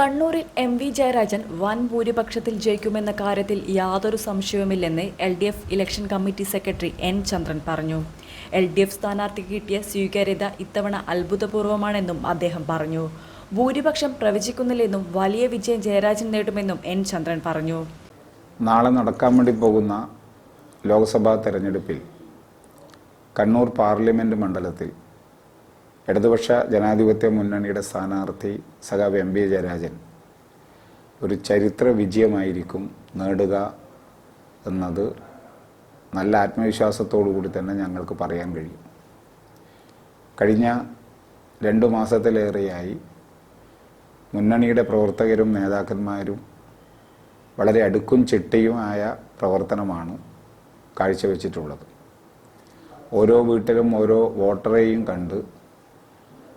കണ്ണൂരിൽ M V Jayarajan വൻ ഭൂരിപക്ഷത്തിൽ ജയിക്കുമെന്ന കാര്യത്തിൽ യാതൊരു സംശയവുമില്ലെന്ന് L D F election committee secretary N Chandran പറഞ്ഞു. എൽ ഡി എഫ് സ്ഥാനാർത്ഥിക്ക് കിട്ടിയ സ്വീകാര്യത ഇത്തവണ അത്ഭുതപൂർവമാണെന്നും അദ്ദേഹം പറഞ്ഞു. ഭൂരിപക്ഷം പ്രവചിക്കുന്നില്ലെന്നും വലിയ വിജയം ജയരാജൻ നേടുമെന്നും എൻ ചന്ദ്രൻ പറഞ്ഞു. നാളെ നടക്കാൻ വേണ്ടി പോകുന്ന ലോക്സഭാ തെരഞ്ഞെടുപ്പിൽ കണ്ണൂർ പാർലമെന്റ് മണ്ഡലത്തിൽ ഇടതുപക്ഷ ജനാധിപത്യ മുന്നണിയുടെ സ്ഥാനാർത്ഥി സഖാവ് എം ബി ജയരാജൻ ഒരു ചരിത്ര വിജയമായിരിക്കും നേടുക എന്നത് നല്ല ആത്മവിശ്വാസത്തോടു കൂടി തന്നെ ഞങ്ങൾക്ക് പറയാൻ കഴിയും. കഴിഞ്ഞ രണ്ടു മാസത്തിലേറെയായി മുന്നണിയുടെ പ്രവർത്തകരും നേതാക്കന്മാരും വളരെ അടുക്കും ചിട്ടയുമായ പ്രവർത്തനമാണ് കാഴ്ചവെച്ചിട്ടുള്ളത്. ഓരോ വീട്ടിലും ഓരോ വോട്ടറെയും കണ്ട്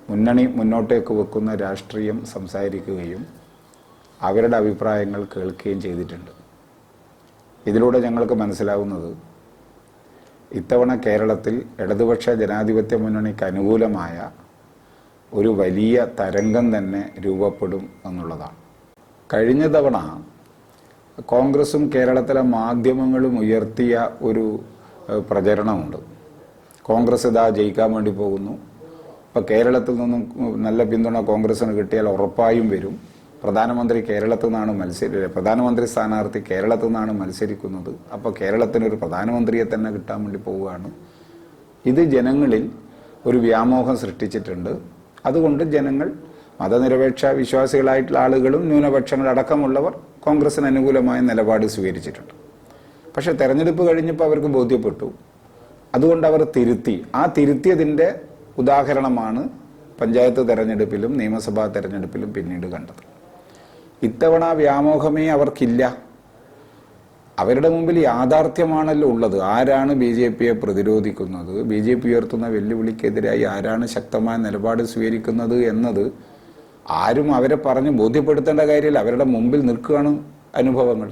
മുന്നണി മുന്നോട്ടേക്ക് വെക്കുന്ന രാഷ്ട്രീയം സംസാരിക്കുകയും അവരുടെ അഭിപ്രായങ്ങൾ കേൾക്കുകയും ചെയ്തിട്ടുണ്ട്. ഇതിലൂടെ ഞങ്ങൾക്ക് മനസ്സിലാവുന്നത് ഇത്തവണ കേരളത്തിൽ ഇടതുപക്ഷ ജനാധിപത്യ മുന്നണിക്ക് അനുകൂലമായ ഒരു വലിയ തരംഗം തന്നെ രൂപപ്പെടും എന്നുള്ളതാണ്. കഴിഞ്ഞ തവണ കോൺഗ്രസും കേരളത്തിലെ മാധ്യമങ്ങളും ഉയർത്തിയ ഒരു പ്രചരണമുണ്ട്. കോൺഗ്രസ് ഇതാ ജയിക്കാൻ വേണ്ടി പോകുന്നു. ഇപ്പോൾ കേരളത്തിൽ നിന്നും നല്ല പിന്തുണ കോൺഗ്രസിന് കിട്ടിയാൽ ഉറപ്പായും വരും. പ്രധാനമന്ത്രി കേരളത്തിൽ നിന്നാണ് മത്സരി പ്രധാനമന്ത്രി സ്ഥാനാർത്ഥി കേരളത്തിൽ നിന്നാണ് മത്സരിക്കുന്നത്. അപ്പോൾ കേരളത്തിനൊരു പ്രധാനമന്ത്രിയെ തന്നെ കിട്ടാൻ വേണ്ടി പോവുകയാണ്. ഇത് ജനങ്ങളിൽ ഒരു വ്യാമോഹം സൃഷ്ടിച്ചിട്ടുണ്ട്. അതുകൊണ്ട് ജനങ്ങൾ മതനിരപേക്ഷ വിശ്വാസികളായിട്ടുള്ള ആളുകളും ന്യൂനപക്ഷങ്ങൾ അടക്കമുള്ളവർ കോൺഗ്രസിന് അനുകൂലമായ നിലപാട് സ്വീകരിച്ചിട്ടുണ്ട്. പക്ഷേ തെരഞ്ഞെടുപ്പ് കഴിഞ്ഞപ്പോൾ അവർക്ക് ബോധ്യപ്പെട്ടു. അതുകൊണ്ട് അവർ തിരുത്തി. ആ തിരുത്തിയതിന്റെ ഉദാഹരണമാണ് പഞ്ചായത്ത് തെരഞ്ഞെടുപ്പിലും നിയമസഭാ തെരഞ്ഞെടുപ്പിലും പിന്നീട് കണ്ടത്. ഇത്തവണ വ്യാമോഹമേ അവർക്കില്ല. അവരുടെ മുമ്പിൽ യാഥാർത്ഥ്യമാണല്ലോ ഉള്ളത്. ആരാണ് ബി ജെ പിയെ പ്രതിരോധിക്കുന്നത്? ബി ജെ പി ഉയർത്തുന്ന വെല്ലുവിളിക്കെതിരായി ആരാണ് ശക്തമായ നിലപാട് സ്വീകരിക്കുന്നത് എന്നത് ആരും അവരെ പറഞ്ഞ് ബോധ്യപ്പെടുത്തേണ്ട കാര്യമില്ല. അവരുടെ മുമ്പിൽ നിൽക്കുകയാണ് അനുഭവങ്ങൾ.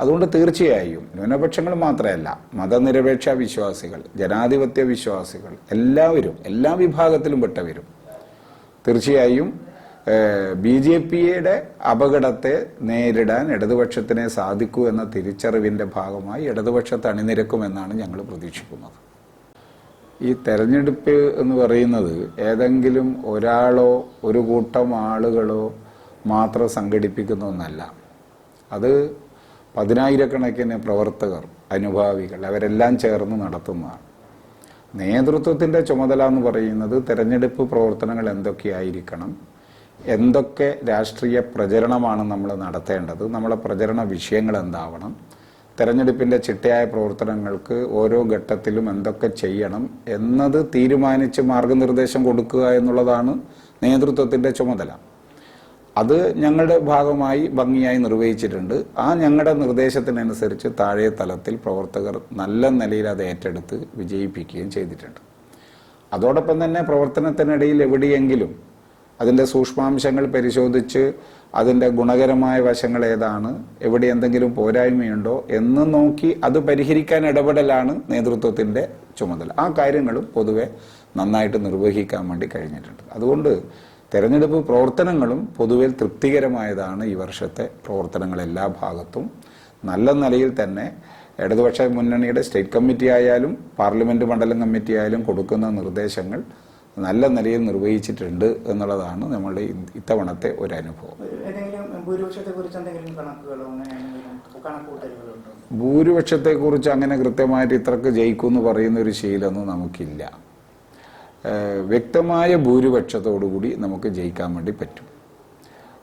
അതുകൊണ്ട് തീർച്ചയായും ന്യൂനപക്ഷങ്ങൾ മാത്രമല്ല മതനിരപേക്ഷ വിശ്വാസികൾ ജനാധിപത്യ വിശ്വാസികൾ എല്ലാവരും എല്ലാ വിഭാഗത്തിലും പെട്ടവരും. തീർച്ചയായും ബി ജെ പിയുടെ അപകടത്തെ നേരിടാൻ ഇടതുപക്ഷത്തിനെ സാധിക്കൂ എന്ന തിരിച്ചറിവിന്റെ ഭാഗമായി ഇടതുപക്ഷത്തെ അണിനിരക്കുമെന്നാണ് ഞങ്ങൾ പ്രതീക്ഷിക്കുന്നത്. ഈ തെരഞ്ഞെടുപ്പ് എന്ന് പറയുന്നത് ഏതെങ്കിലും ഒരാളോ ഒരു കൂട്ടം ആളുകളോ മാത്രം സംഘടിപ്പിക്കുന്ന ഒന്നല്ല. അത് പതിനായിരക്കണക്കിന് പ്രവർത്തകർ അനുഭാവികൾ അവരെല്ലാം ചേർന്ന് നടത്തുന്നതാണ്. നേതൃത്വത്തിന്റെ ചുമതല എന്ന് പറയുന്നത് തെരഞ്ഞെടുപ്പ് പ്രവർത്തനങ്ങൾ എന്തൊക്കെയായിരിക്കണം എന്തൊക്കെ രാഷ്ട്രീയ പ്രചരണമാണ് നമ്മൾ നടത്തേണ്ടത് നമ്മളെ പ്രചരണ വിഷയങ്ങൾ എന്താവണം തെരഞ്ഞെടുപ്പിന്റെ ചിട്ടയായ പ്രവർത്തനങ്ങൾക്ക് ഓരോ ഘട്ടത്തിലും എന്തൊക്കെ ചെയ്യണം എന്നത് തീരുമാനിച്ച് മാർഗനിർദ്ദേശം കൊടുക്കുക എന്നുള്ളതാണ് നേതൃത്വത്തിന്റെ ചുമതല. അത് ഞങ്ങളുടെ ഭാഗമായി ഭംഗിയായി നിർവഹിച്ചിട്ടുണ്ട്. ആ ഞങ്ങളുടെ നിർദ്ദേശത്തിനനുസരിച്ച് താഴെ തലത്തിൽ പ്രവർത്തകർ നല്ല നിലയിൽ അത് ഏറ്റെടുത്ത് വിജയിപ്പിക്കുകയും ചെയ്തിട്ടുണ്ട്. അതോടൊപ്പം തന്നെ പ്രവർത്തനത്തിനിടയിൽ എവിടെയെങ്കിലും അതിന്റെ സൂക്ഷ്മാംശങ്ങൾ പരിശോധിച്ച് അതിന്റെ ഗുണകരമായ വശങ്ങൾ ഏതാണ് എവിടെ എന്തെങ്കിലും പോരായ്മയുണ്ടോ എന്ന് നോക്കി അത് പരിഹരിക്കാൻ ഇടപെടലാണ് നേതൃത്വത്തിന്റെ ചുമതല. ആ കാര്യങ്ങളും പൊതുവെ നന്നായിട്ട് നിർവഹിക്കാൻ വേണ്ടി കഴിഞ്ഞിട്ടുണ്ട്. അതുകൊണ്ട് തെരഞ്ഞെടുപ്പ് പ്രവർത്തനങ്ങളും പൊതുവെ തൃപ്തികരമായതാണ് ഈ വർഷത്തെ പ്രവർത്തനങ്ങൾ എല്ലാ ഭാഗത്തും. നല്ല നിലയിൽ തന്നെ ഇടതുപക്ഷ മുന്നണിയുടെ സ്റ്റേറ്റ് കമ്മിറ്റി ആയാലും പാർലമെന്റ് മണ്ഡലം കമ്മിറ്റി ആയാലും കൊടുക്കുന്ന നിർദ്ദേശങ്ങൾ നല്ല നിലയിൽ നിർവഹിച്ചിട്ടുണ്ട് എന്നുള്ളതാണ് നമ്മളുടെ ഇത്തവണത്തെ ഒരു അനുഭവം. ഭൂരിപക്ഷത്തെക്കുറിച്ച് അങ്ങനെ കൃത്യമായിട്ട് ഇത്രക്ക് ജയിക്കും എന്ന് പറയുന്ന ഒരു ശീലമൊന്നും നമുക്കില്ല. വ്യക്തമായ ഭൂരിപക്ഷത്തോടുകൂടി നമുക്ക് ജയിക്കാൻ വേണ്ടി പറ്റും.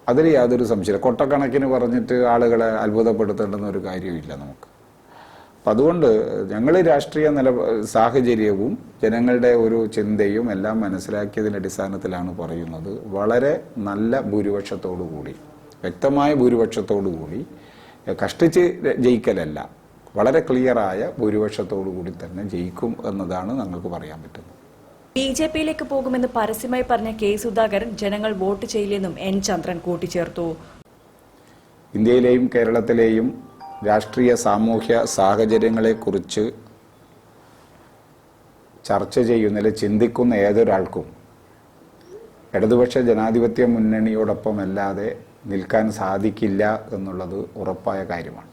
അതിൽ യാതൊരു സംശയമില്ല. കൊട്ടക്കണക്കിന് പറഞ്ഞിട്ട് ആളുകളെ അത്ഭുതപ്പെടുത്തേണ്ടെന്ന ഒരു കാര്യമില്ല നമുക്ക്. അപ്പം അതുകൊണ്ട് ഞങ്ങൾ രാഷ്ട്രീയ നില സാഹചര്യവും ജനങ്ങളുടെ ഒരു ചിന്തയും എല്ലാം മനസ്സിലാക്കിയതിന്റെ അടിസ്ഥാനത്തിലാണ് പറയുന്നത്. വളരെ നല്ല ഭൂരിപക്ഷത്തോടു കൂടി വ്യക്തമായ ഭൂരിപക്ഷത്തോടു കൂടി കഷ്ടിച്ച് ജയിക്കലല്ല വളരെ ക്ലിയറായ ഭൂരിപക്ഷത്തോടു കൂടി തന്നെ ജയിക്കും എന്നതാണ് ഞങ്ങൾക്ക് പറയാൻ പറ്റുന്നത്. ബി ജെ പിയിലേക്ക് പോകുമെന്ന് പരസ്യമായി പറഞ്ഞ കെ സുധാകരൻ ജനങ്ങൾ വോട്ട് ചെയ്യില്ലെന്നും എൻ ചന്ദ്രൻ കൂട്ടിച്ചേർത്തു. ഇന്ത്യയിലെയും കേരളത്തിലെയും രാഷ്ട്രീയ സാമൂഹ്യ സാഹചര്യങ്ങളെക്കുറിച്ച് ചർച്ച ചെയ്യുന്നതിൽ ചിന്തിക്കുന്ന ഏതൊരാൾക്കും ഇടതുപക്ഷ ജനാധിപത്യ മുന്നണിയോടൊപ്പമല്ലാതെ നിൽക്കാൻ സാധിക്കില്ല എന്നുള്ളത് ഉറപ്പായ കാര്യമാണ്.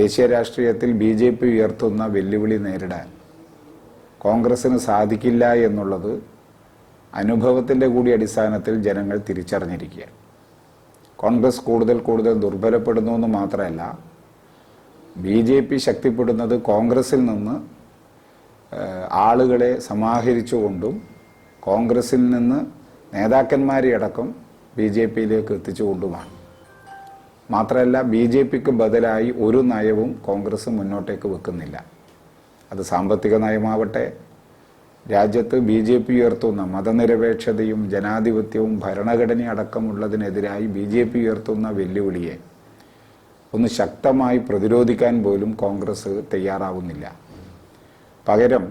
ദേശീയ രാഷ്ട്രീയത്തിൽ ബി ഉയർത്തുന്ന വെല്ലുവിളി നേരിടാൻ കോൺഗ്രസിന് സാധിക്കില്ല എന്നുള്ളത് അനുഭവത്തിന്റെ കൂടി അടിസ്ഥാനത്തിൽ ജനങ്ങൾ തിരിച്ചറിഞ്ഞിരിക്കുകയാണ്. കോൺഗ്രസ് കൂടുതൽ കൂടുതൽ ദുർബലപ്പെടുന്നു എന്ന് മാത്രമല്ല ബി ജെ പി ശക്തിപ്പെടുന്നത് കോൺഗ്രസ്സിൽ നിന്ന് ആളുകളെ സമാഹരിച്ചുകൊണ്ടും കോൺഗ്രസ്സിൽ നിന്ന് നേതാക്കന്മാരെ അടക്കം ബി ജെ പിയിലേക്ക് എത്തിച്ചുകൊണ്ടുമാണ്. മാത്രമല്ല ബി ജെ പിക്ക് ബദലായി ഒരു നയവും കോൺഗ്രസ് മുന്നോട്ടേക്ക് വെക്കുന്നില്ല. അത് സാമ്പത്തിക നയമാവട്ടെ. രാജ്യത്ത് ബി ജെ പി ഉയർത്തുന്ന മതനിരപേക്ഷതയും ജനാധിപത്യവും ഭരണഘടന അടക്കമുള്ളതിനെതിരായി ബി ജെ പി ഉയർത്തുന്ന വെല്ലുവിളിയെ ഒന്ന് ശക്തമായി പ്രതിരോധിക്കാൻ പോലും കോൺഗ്രസ് തയ്യാറാവുന്നില്ല. പകരം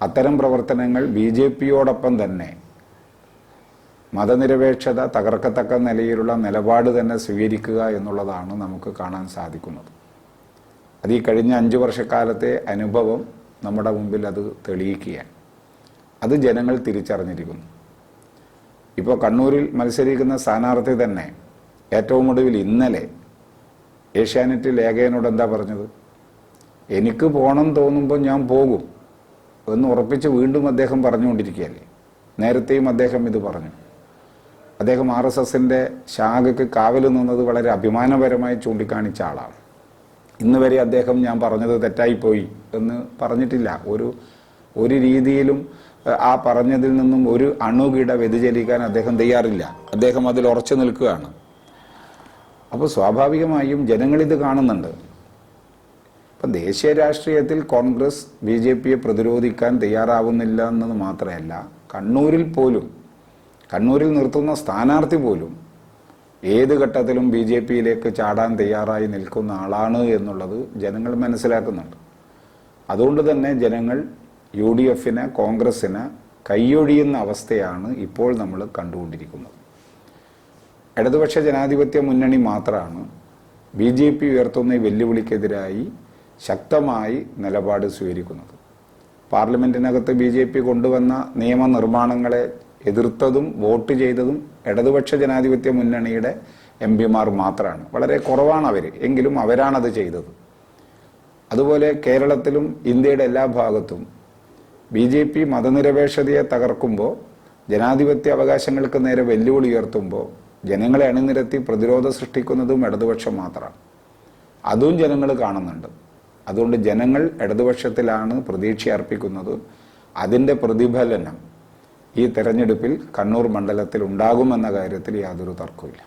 അത്തരം പ്രവർത്തനങ്ങൾ ബി ജെ പിയോടൊപ്പം തന്നെ മതനിരപേക്ഷത തകർക്കത്തക്ക നിലയിലുള്ള നിലപാട് തന്നെ സ്വീകരിക്കുക എന്നുള്ളതാണ് നമുക്ക് കാണാൻ സാധിക്കുന്നത്. അത് ഈ കഴിഞ്ഞ അഞ്ച് വർഷക്കാലത്തെ അനുഭവം നമ്മുടെ മുമ്പിൽ അത് തെളിയിക്കുകയാണ്. അത് ജനങ്ങൾ തിരിച്ചറിഞ്ഞിരിക്കുന്നു. ഇപ്പോൾ കണ്ണൂരിൽ മത്സരിക്കുന്ന സ്ഥാനാർത്ഥി തന്നെ ഏറ്റവും ഒടുവിൽ ഇന്നലെ ഏഷ്യാനെറ്റ് ലേഖകനോട് എന്താ പറഞ്ഞത്? എനിക്ക് പോകണം തോന്നുമ്പോൾ ഞാൻ പോകും എന്ന് ഉറപ്പിച്ച് വീണ്ടും അദ്ദേഹം പറഞ്ഞുകൊണ്ടിരിക്കുകയല്ലേ? നേരത്തെയും അദ്ദേഹം ഇത് പറഞ്ഞു. അദ്ദേഹം ആർ എസ് എസിന്റെ ശാഖയ്ക്ക് കാവൽ നിന്നത് വളരെ അഭിമാനപരമായി ചൂണ്ടിക്കാണിച്ച ആളാണ്. ഇന്ന് വരെ അദ്ദേഹം ഞാൻ പറഞ്ഞത് തെറ്റായിപ്പോയി എന്ന് പറഞ്ഞിട്ടില്ല. ഒരു ഒരു രീതിയിലും ആ പറഞ്ഞതിൽ നിന്നും ഒരു അണുകിട വ്യതിചലിക്കാൻ അദ്ദേഹം തയ്യാറില്ല. അദ്ദേഹം അതിൽ ഉറച്ചു നിൽക്കുകയാണ്. അപ്പോൾ സ്വാഭാവികമായും ജനങ്ങളിത് കാണുന്നുണ്ട്. ഇപ്പം ദേശീയ രാഷ്ട്രീയത്തിൽ കോൺഗ്രസ് ബി ജെ പിയെ പ്രതിരോധിക്കാൻ തയ്യാറാവുന്നില്ല എന്നത് മാത്രമല്ല കണ്ണൂരിൽ പോലും കണ്ണൂരിൽ നിർത്തുന്ന സ്ഥാനാർത്ഥി പോലും ഏത് ഘട്ടത്തിലും ബി ജെ പിയിലേക്ക് ചാടാൻ തയ്യാറായി നിൽക്കുന്ന ആളാണ് എന്നുള്ളത് ജനങ്ങൾ മനസ്സിലാക്കുന്നുണ്ട്. അതുകൊണ്ട് തന്നെ ജനങ്ങൾ യു ഡി എഫിന് കോൺഗ്രസ്സിന് കൈയൊഴിയുന്ന അവസ്ഥയാണ് ഇപ്പോൾ നമ്മൾ കണ്ടുകൊണ്ടിരിക്കുന്നത്. ഇടതുപക്ഷ ജനാധിപത്യ മുന്നണി മാത്രമാണ് ബി ജെ പി ഉയർത്തുന്ന വെല്ലുവിളിക്കെതിരായി ശക്തമായി നിലപാട് സ്വീകരിക്കുന്നത്. പാർലമെന്റിനകത്ത് ബി ജെ പി കൊണ്ടുവന്ന നിയമനിർമ്മാണങ്ങളെ എതിർത്തതും വോട്ട് ചെയ്തതും ഇടതുപക്ഷ ജനാധിപത്യ മുന്നണിയുടെ എം പിമാർ മാത്രമാണ് വളരെ കുറവാണ് അവർ എങ്കിലും അവരാണത് ചെയ്തത്. അതുപോലെ കേരളത്തിലും ഇന്ത്യയുടെ എല്ലാ ഭാഗത്തും ബി ജെ പി മതനിരപേക്ഷതയെ തകർക്കുമ്പോൾ ജനാധിപത്യ അവകാശങ്ങൾക്ക് നേരെ വെല്ലുവിളി ഉയർത്തുമ്പോൾ ജനങ്ങളെ അണിനിരത്തി പ്രതിരോധം സൃഷ്ടിക്കുന്നതും ഇടതുപക്ഷം മാത്രമാണ് അതും ജനങ്ങൾ കാണുന്നുണ്ട്. അതുകൊണ്ട് ജനങ്ങൾ ഇടതുപക്ഷത്തിലാണ് പ്രതീക്ഷ അർപ്പിക്കുന്നത് അതിന്റെ പ്രതിഫലനം ഈ തെരഞ്ഞെടുപ്പിൽ കണ്ണൂർ മണ്ഡലത്തിൽ ഉണ്ടാകുമെന്ന കാര്യത്തിൽ യാതൊരു തർക്കവുമില്ല.